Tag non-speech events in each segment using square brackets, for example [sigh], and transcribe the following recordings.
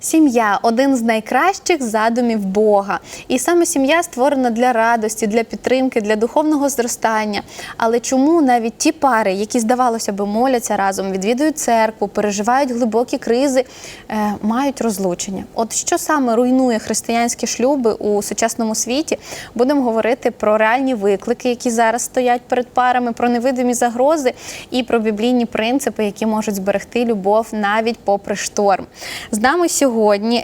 Сім'я один з найкращих задумів Бога. І саме сім'я створена для радості, для підтримки, для духовного зростання. Але чому навіть ті пари, які, здавалося би, моляться разом, відвідують церкву, переживають глибокі кризи, е, мають розлучення? От що саме руйнує християнські шлюби у сучасному світі? Будемо говорити про реальні виклики, які зараз стоять перед парами, про невидимі загрози і про біблійні принципи, які можуть зберегти любов навіть попри шторм. З нами сьогодні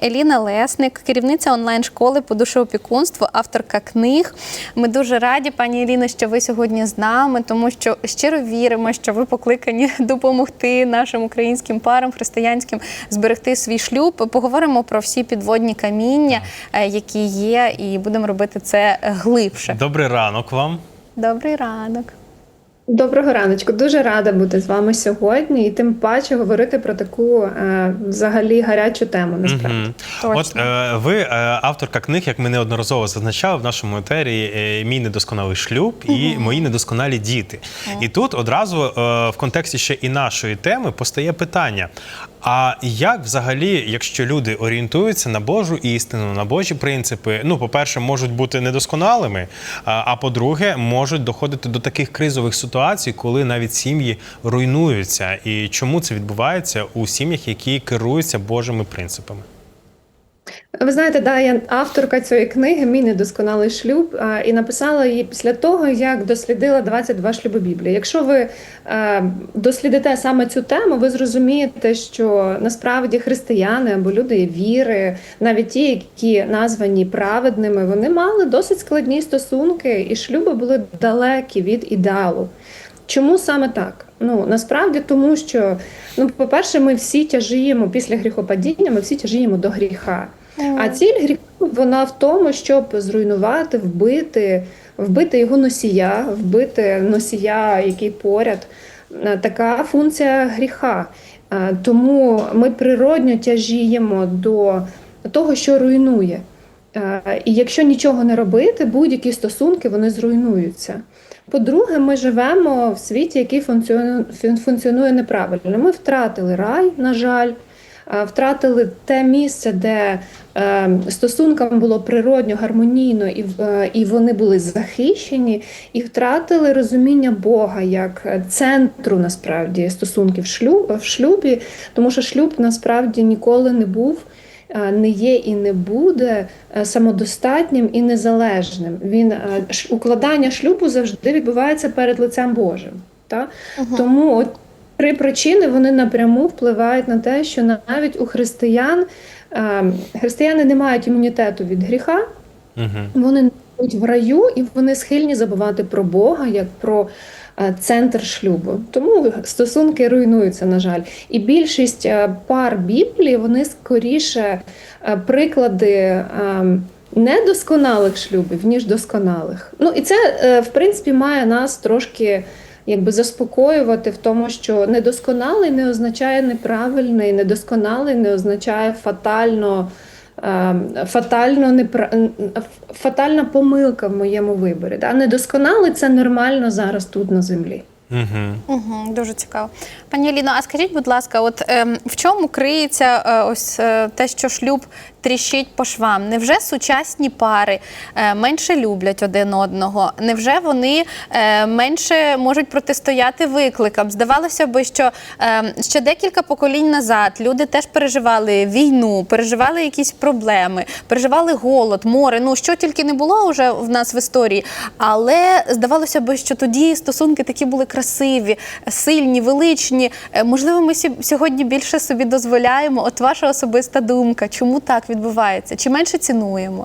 Еліна Лесник, керівниця онлайн-школи по душеопікунству, авторка книг. Ми дуже раді, пані Еліно, що ви сьогодні з нами, тому що щиро віримо, що ви покликані [laughs] допомогти нашим українським парам християнським зберегти свій шлюб. Поговоримо про всі підводні каміння, е, які є, і будемо робити це глибше. Добрий ранок вам. Добрий ранок. Доброго раночку. Дуже рада бути з вами сьогодні, і тим паче говорити про таку е, взагалі гарячу тему. Насправді. Мгм. Точно. От е, ви е, авторка книг, як ми неодноразово зазначали в нашому етері, е, мій недосконалий шлюб і мої недосконалі діти. І тут одразу е, в контексті ще і нашої теми постає питання: а як взагалі, якщо люди орієнтуються на Божу істину, на Божі принципи, ну, по-перше, можуть бути недосконалими, а, по-друге, можуть доходити до таких кризових ситуацій, коли навіть сім'ї руйнуються. І чому це відбувається у сім'ях, які керуються Божими принципами? Ви знаєте, да, я авторка цієї книги Мій недосконалий шлюб і написала її після того, як дослідила 22 шлюби Біблії. Якщо ви е, дослідите саме цю тему, ви зрозумієте, що насправді християни або люди віри, навіть ті, які названі праведними, вони мали досить складні стосунки, і шлюби були далекі від ідеалу. Чому саме так? Ну насправді тому, що ну, по-перше, ми всі тяжіємо після гріхопадіння, ми всі тяжіємо до гріха. А ціль гріху вона в тому, щоб зруйнувати, вбити, вбити його носія, вбити носія, який поряд. Е, Така функція гріха. Е, Тому ми природньо тяжіємо до того, що руйнує. Е, І якщо нічого не робити, будь-які стосунки вони зруйнуються. По-друге, ми живемо в світі, який функціонує, неправильно. Ми втратили рай, на жаль, втратили те місце, де е, стосункам було природньо, гармонійно, і, е, і вони були захищені, і втратили розуміння Бога як центру насправді стосунків шлю- в шлюбі, тому що шлюб насправді ніколи не був. Е, Не є і не буде е, самодостатнім і незалежним. Він е, укладання шлюбу завжди відбувається перед лицем Божим. Та? Тому от три причини вони напряму впливають на те, що навіть у християн християни не мають імунітету від гріха, Угу. вони в раю і вони схильні забувати про Бога як про центр шлюбу. Тому стосунки руйнуються, на жаль. І більшість е, пар Біблії вони скоріше е, приклади. е, Недосконалих шлюбів, ніж досконалих. Ну і це, е, в принципі, має нас трошки якби заспокоювати в тому, що недосконалий не означає неправильний, недосконалий не означає фатально, е, фатально непра- фатальна помилка в моєму виборі. Да? Недосконалий це нормально зараз тут на землі. Угу. Угу, дуже цікаво. Пані Аліно, а скажіть, будь ласка, от ем, в чому криється е, ось е, те, що шлюб тріщить по швам? Невже сучасні пари е, менше люблять один одного? Невже вони е, менше можуть протистояти викликам? Здавалося би, що е, ще декілька поколінь назад люди теж переживали війну, переживали якісь проблеми, переживали голод, море. Ну що тільки не було вже в нас в історії, але здавалося би, що тоді стосунки такі були красиві, сильні, величні. Е, Можливо, ми сьогодні більше собі дозволяємо. От ваша особиста думка, чому так відбувається? Чи менше цінуємо?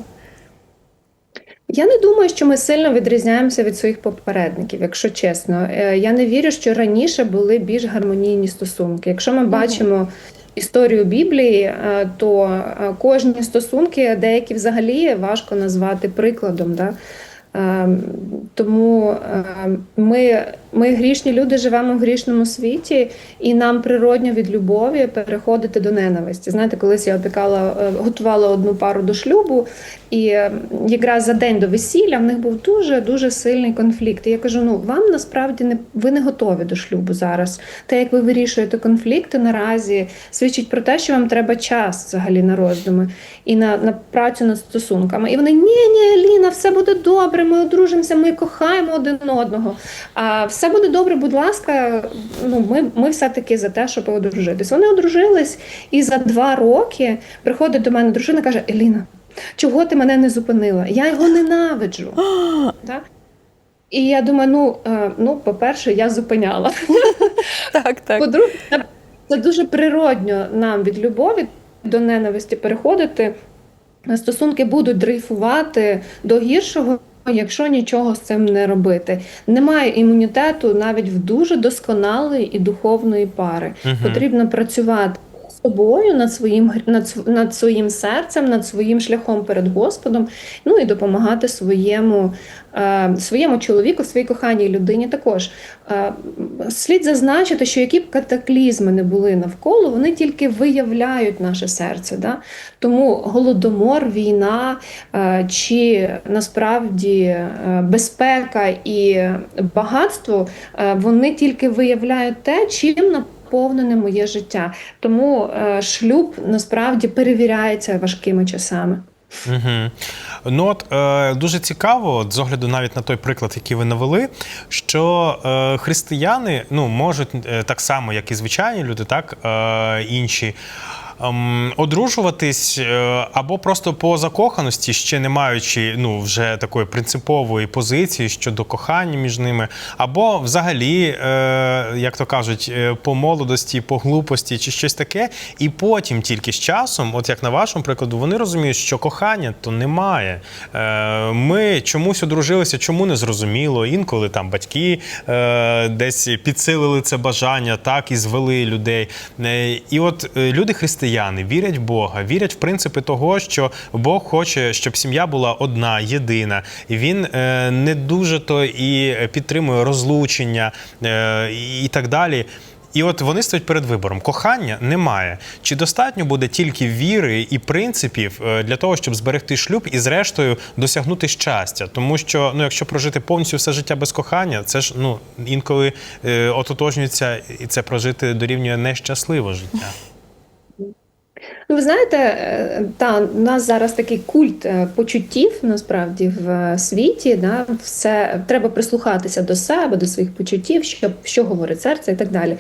Я не думаю, що ми сильно відрізняємося від своїх попередників, якщо чесно. Е, Я не вірю, що раніше були більш гармонійні стосунки. Якщо ми бачимо історію Біблії, е, то кожні стосунки, деякі взагалі важко назвати прикладом. Да? Е, Тому е, ми Ми грішні люди живемо в грішному світі, і нам природньо від любові переходити до ненависті. Знаєте, колись я опікала, е, готувала одну пару до шлюбу, і е, якраз за день до весілля в них був дуже дуже сильний конфлікт. І я кажу: ну вам насправді не ви не готові до шлюбу зараз. Те, як ви вирішуєте конфлікти наразі, свідчить про те, що вам треба час взагалі на роздуми і на, на працю над стосунками. І вони ні, ні, Еліна, все буде добре. Ми одружимося, ми кохаємо один одного. А все буде добре, будь ласка. Ну ми, ми все таки за те, щоб одружитись. Вони одружились, і за два роки приходить до мене дружина, і каже: Еліна. Чого ти мене не зупинила? Я його ненавиджу. [gasps] Так? І я думаю, ну, е, ну, по-перше, я зупиняла. [laughs] Так, так. По-друге, це дуже природньо нам від любові до ненависті переходити. Стосунки будуть дрейфувати до гіршого, якщо нічого з цим не робити. Немає імунітету навіть в дуже досконалої і духовної пари. Угу. Потрібно працювати собою над своїм над, над своїм серцем, над своїм шляхом перед Господом, ну і допомагати своєму, е, своєму чоловіку, своїй коханій людині також. Е, слід зазначити, що які б катаклізми не були навколо, вони тільки виявляють наше серце. Да? Тому голодомор, війна е, чи насправді е, безпека і багатство, е, вони тільки виявляють те, чим наповнене моє життя. Тому е, шлюб насправді перевіряється важкими часами. Угу. Ну от е, дуже цікаво, от, з огляду навіть на той приклад, який ви навели, що е, християни ну, можуть е, так само, як і звичайні люди, так е, інші. Ем, Одружуватись е, або просто по закоханості, ще не маючи ну вже такої принципової позиції щодо кохання між ними, або взагалі, е, як то кажуть, е, по молодості, по глупості чи щось таке, і потім тільки з часом, от як на вашому прикладу, вони розуміють, що кохання то немає. Ми чомусь одружилися, чому не зрозуміло. Інколи там батьки десь підсилили це бажання, так і звели людей. І от люди християни вірять в Бога, вірять в принципи того, що Бог хоче, щоб сім'я була одна, єдина. Він е, не дуже то і підтримує розлучення е, і так далі. І от вони стоять перед вибором. Кохання немає. Чи достатньо буде тільки віри і принципів е, для того, щоб зберегти шлюб і, зрештою, досягнути щастя? Тому що ну, якщо прожити повністю все життя без кохання, це ж ну інколи е, ототожнюється і це прожити дорівнює нещасливе життя. Ну, ви знаєте, е, та у нас зараз такий культ е, почуттів насправді в е, світі. Да, все треба прислухатися до себе, до своїх почуттів, що, що говорить серце і так далі.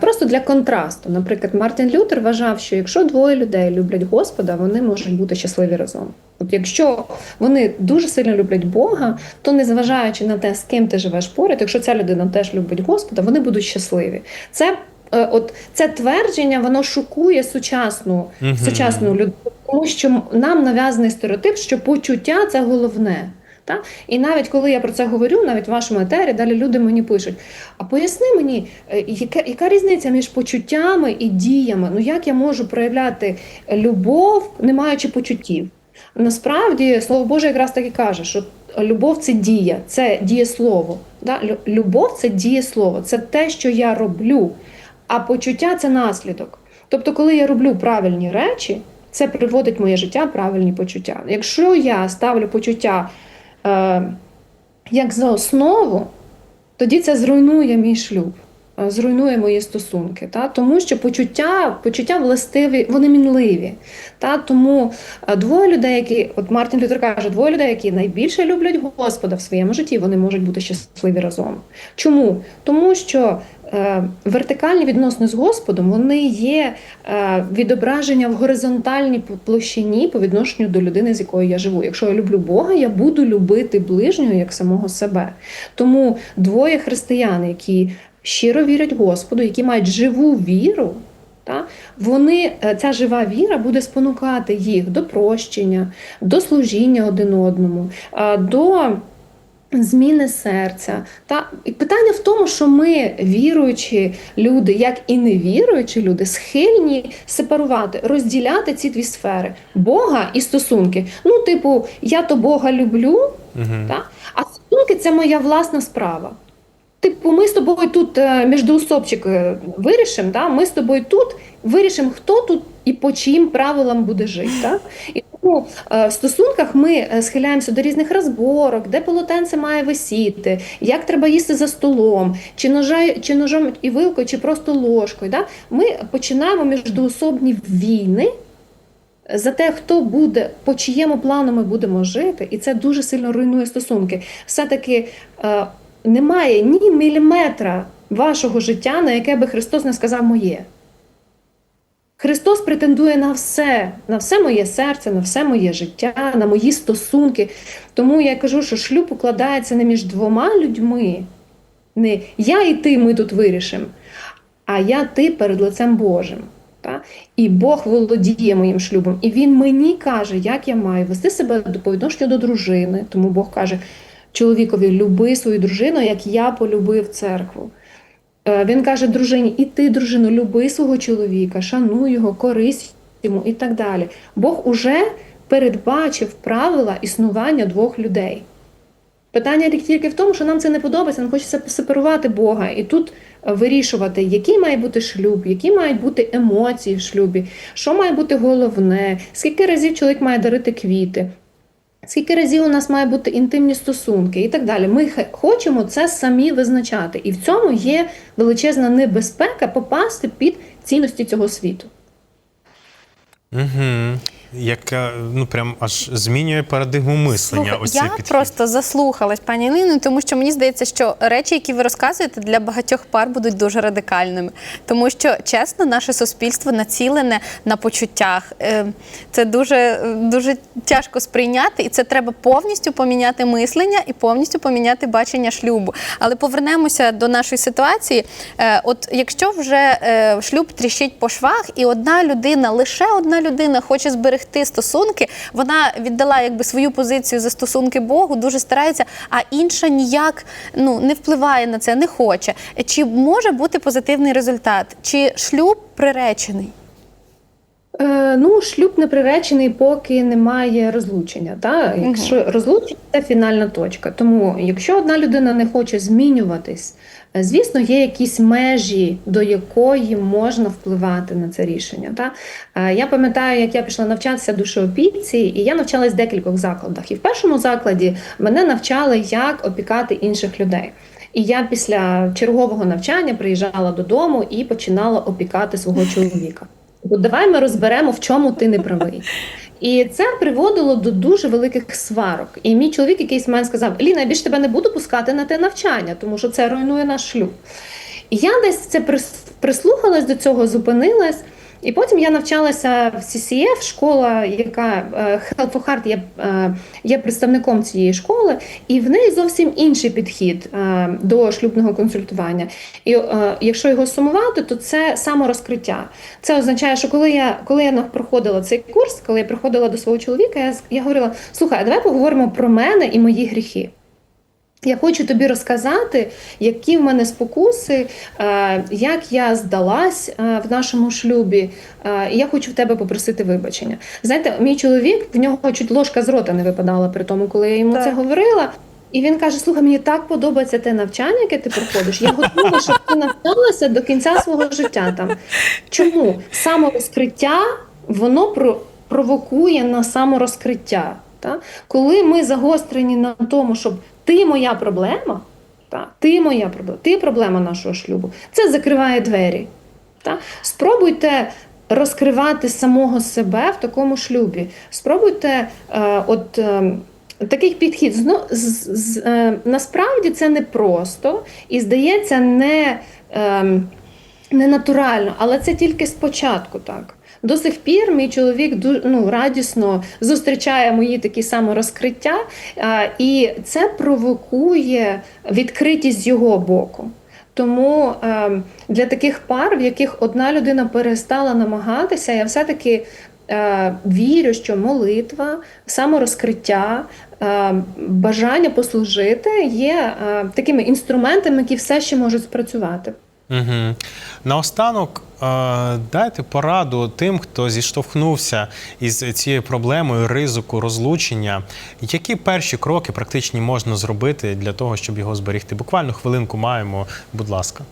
Просто для контрасту, наприклад, Мартин Лютер вважав, що якщо двоє людей люблять Господа, вони можуть бути щасливі разом. От якщо вони дуже сильно люблять Бога, то незважаючи на те, з ким ти живеш поряд, якщо ця людина теж любить Господа, вони будуть щасливі. Це от це твердження, воно шокує сучасну, Мгм. сучасну людину, тому що нам нав'язаний стереотип, що почуття це головне. Та? І навіть коли я про це говорю, навіть в вашому етері, далі люди мені пишуть: а поясни мені, е, яка, яка різниця між почуттями і діями? Ну як я можу проявляти любов, не маючи почуттів? Насправді, слово Боже якраз так і каже, що любов це дія, це дієслово. Да? Любов це дієслово, це те, що я роблю, а почуття це наслідок. Тобто, коли я роблю правильні речі, це приводить моє життя правильні почуття. Якщо я ставлю почуття е, як за основу, тоді це зруйнує мій шлюб, е, зруйнує мої стосунки. Та? Тому що почуття, почуття властиві, вони мінливі. Та? Тому е, двоє людей, які, от Мартін Лютер каже, двоє людей, які найбільше люблять Господа в своєму житті, вони можуть бути щасливі разом. Чому? Тому що вертикальні відносини з Господом вони є е, відображення в горизонтальній площині по відношенню до людини, з якою я живу. Якщо я люблю Бога, я буду любити ближнього як самого себе. Тому двоє християн, які щиро вірять Господу, які мають живу віру. Вони, е, ця жива віра буде спонукати їх до прощення, до служіння один одному, е, до зміни серця. Та і питання в тому, що ми, віруючі люди, як і невіруючі люди, схильні сепарувати, розділяти ці дві сфери Бога і стосунки. Ну, типу, я то Бога люблю, Угу. та? а стосунки це моя власна справа. Типу, ми з тобою тут е, міждоусобчик е, вирішимо, да? ми з тобою тут вирішимо, хто тут і по чиїм правилам буде жити. Так? І тому е, в стосунках ми схиляємося до різних розборок, де полотенце має висіти, як треба їсти за столом, чи, ножа, чи ножом і вилкою, чи просто ложкою. Да? Ми починаємо міждоусобні війни за те, хто буде, по чиєму плану ми будемо жити, і це дуже сильно руйнує стосунки. Все-таки немає ні міліметра вашого життя, на яке би Христос не сказав моє. Христос претендує на все, на все моє серце, на все моє життя, на мої стосунки. Тому я кажу, що шлюб укладається не між двома людьми, не я і ти ми тут вирішимо, а я ти перед лицем Божим. Та? І Бог володіє моїм шлюбом. І Він мені каже, як я маю вести себе по відношенню до дружини. Тому Бог каже чоловікові, люби свою дружину, як я полюбив церкву. Е, Він каже дружині, і ти, дружину, люби свого чоловіка, шануй його, корись йому і так далі. Бог уже передбачив правила існування двох людей. Питання тільки в тому, що нам це не подобається, нам хочеться посеперувати Бога і тут е, вирішувати, який має бути шлюб, які мають бути емоції в шлюбі, що має бути головне, скільки разів чоловік має дарити квіти, скільки разів у нас має бути інтимні стосунки і так далі. Ми хочемо це самі визначати. І в цьому є величезна небезпека попасти під цінності цього світу. Угу. Яка ну прям аж змінює парадигму мислення. Ось цей я підхід. просто заслухалась, пані Ірину, тому що мені здається, що речі, які ви розказуєте, для багатьох пар будуть дуже радикальними. Тому що, чесно, наше суспільство націлене на почуттях. Е, Це дуже, дуже тяжко сприйняти, і це треба повністю поміняти мислення і повністю поміняти бачення шлюбу. Але повернемося до нашої ситуації. Е, От якщо вже е, шлюб тріщить по швах, і одна людина, лише одна людина хоче зберегти стосунки, вона віддала якби свою позицію за стосунки Богу, дуже старається, а інша ніяк ну не впливає на це, не хоче. Чи може бути позитивний результат? Чи шлюб приречений? Е, ну, шлюб не приречений, поки немає розлучення. Та? Якщо розлучення це фінальна точка. Тому, якщо одна людина не хоче змінюватись, е, звісно, є якісь межі, до якої можна впливати на це рішення. Та? Е, Я пам'ятаю, як я пішла навчатися душеопіці, і я навчалась в декількох закладах. І в першому закладі мене навчали, як опікати інших людей. І я після чергового навчання приїжджала додому і починала опікати свого [laughs] чоловіка. От давай ми розберемо, в чому ти не правий. [laughs] І це приводило до дуже великих сварок. І мій чоловік якийсь момент сказав: Ліна, я більше тебе не буду пускати на те навчання, тому що це руйнує наш шлюб. І я десь це прис- прислухалась до цього, зупинилась. І потім я навчалася в CCF, школа, яка е, Health for Heart є, е, є представником цієї школи, і в неї зовсім інший підхід е, до шлюбного консультування. І якщо його сумувати, то це саморозкриття. Це означає, що коли я коли я проходила цей курс, коли я приходила до свого чоловіка, я, я говорила: слухай, а давай поговоримо про мене і мої гріхи. Я хочу тобі розказати, які в мене спокуси, е, як я здалась е, в нашому шлюбі. е, І я хочу в тебе попросити вибачення. Знаєте, мій чоловік в нього чуть ложка з рота не випадала при тому, коли я йому Так. це говорила. І він каже: Слухай, мені так подобається те навчання, яке ти проходиш. Я готова, щоб ти навчалася до кінця свого життя там. Чому саморозкриття воно про- провокує на саморозкриття? Та? Коли ми загострені на тому, щоб ти моя проблема, та? ти моя проблема, ти проблема нашого шлюбу, це закриває двері. Та? Спробуйте розкривати самого себе в такому шлюбі. Спробуйте е, от. Е, Такий підхід Зно, з, з, е, насправді це не просто і здається не, е, не натурально, але це тільки спочатку так. До сих пір мій чоловік ну, радісно зустрічає мої такі саморозкриття, і це провокує відкритість з його боку. Тому е, для таких пар, в яких одна людина перестала намагатися, я все-таки е, вірю, що молитва, саморозкриття, е, бажання послужити є такими інструментами, які все ще можуть спрацювати. Угу. Наостанок, е, дайте пораду тим, хто зіштовхнувся із цією проблемою ризику розлучення. Які перші кроки практичні можна зробити для того, щоб його зберігти? Буквально хвилинку маємо, будь ласка.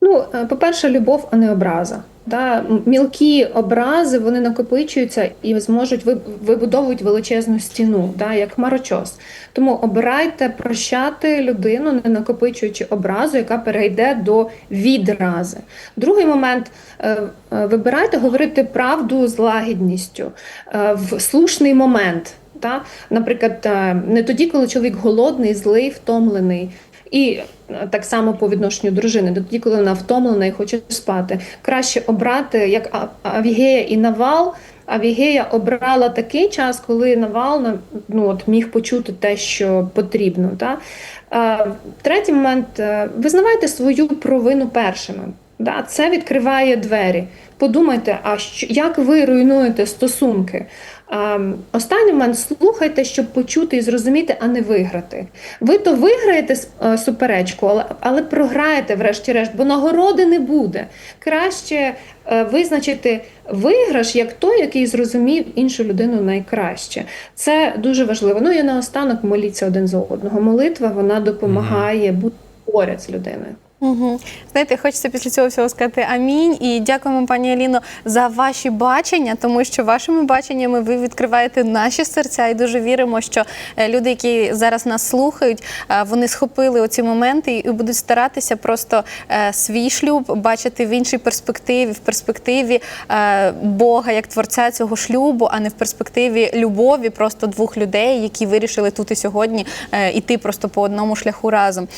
Ну, е, по-перше, любов, а не образа. Да? Мілкі образи вони накопичуються і зможуть ви- вибудовують величезну стіну, да? як хмарочос. Тому обирайте прощати людину, не накопичуючи образу, яка перейде до відрази. Другий момент е, е, вибирайте говорити правду з лагідністю е, в слушний момент. Та? Наприклад, не тоді, коли чоловік голодний, злий, втомлений. І е, так само по відношенню до дружини, тоді, коли вона втомлена і хоче спати. Краще обрати як Авігея і Навал. Авігея обрала такий час, коли Навал на- ну, от, міг почути те, що потрібно. Та? Е, Третій момент е, визнавайте свою провину першими. Да? Це відкриває двері. Подумайте, а що, як ви руйнуєте стосунки? Ем, Останній момент слухайте, щоб почути і зрозуміти, а не виграти. Ви то виграєте е, суперечку, але, але програєте, врешті-решт, бо нагороди не буде. Краще е, визначити виграш як той, який зрозумів іншу людину найкраще. Це дуже важливо. Ну і наостанок моліться один за одного. Молитва вона допомагає бути поряд з людиною. Угу. Знаєте, хочеться після цього всього сказати амінь. І дякуємо, пані Аліно, за ваші бачення, тому що вашими баченнями ви відкриваєте наші серця, і дуже віримо, що е, люди, які зараз нас слухають, е, вони схопили оці моменти і будуть старатися просто е, свій шлюб бачити в іншій перспективі, в перспективі Бога як творця цього шлюбу, а не в перспективі любові просто двох людей, які вирішили тут і сьогодні іти просто по одному шляху разом.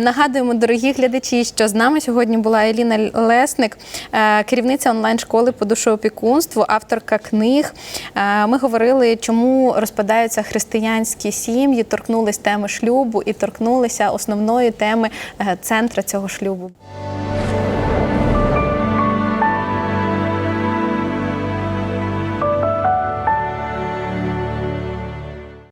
Нагадуємо, дорогі глядачі, що з нами сьогодні була Еліна Лесник, е, керівниця онлайн-школи по душоопікунству, авторка книг. Е, Ми говорили, чому розпадаються християнські сім'ї, торкнулись теми шлюбу і торкнулися основної теми е, центра цього шлюбу.